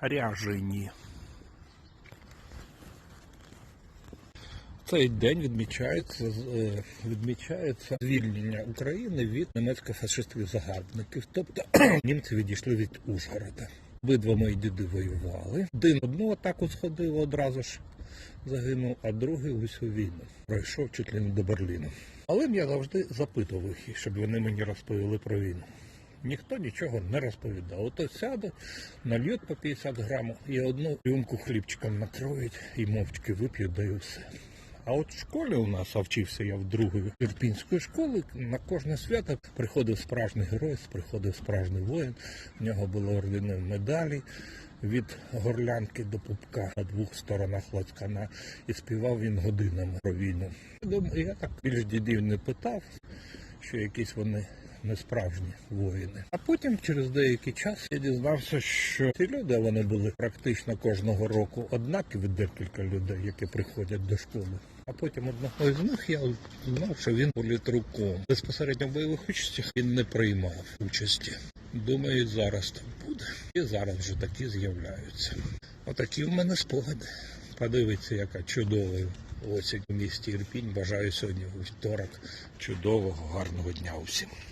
ряжені. Цей день відмічається, е, відмічається звільнення України від німецько-фашистських загарбників. Тобто німці відійшли від Ужгорода. Обидва мої діди воювали. Один одну атаку сходив одразу ж загинув, а другий усю війну. Пройшов чуть ли не до Берліну. Але я завжди запитував їх, щоб вони мені розповіли про війну. Ніхто нічого не розповідав. Ото сяде, нальють по 50 грамів і одну рюмку хлібчиком накроють і мовчки вип'ють, да і все. А от в школі у нас, а вчився я в другої ірпінської школи, на кожне свято приходив справжній герой, приходив справжній воїн. В нього були ордени медалі від горлянки до пупка на двох сторонах лацкана, і співав він годинами про війну. Я так більш дідів не питав, що якісь вони несправжні воїни. А потім, через деякий час, я дізнався, що ці люди вони були практично кожного року однакові декілька людей, які приходять до школи. А потім одного з них я знав, що він політруком. Безпосередньо в бойових участях він не приймав участі. Думаю, зараз так буде. І зараз вже такі з'являються. Отакі в мене спогади. Подивіться, яка чудова осінь у місті Ірпінь. Бажаю сьогодні у вівторок чудового, гарного дня усім.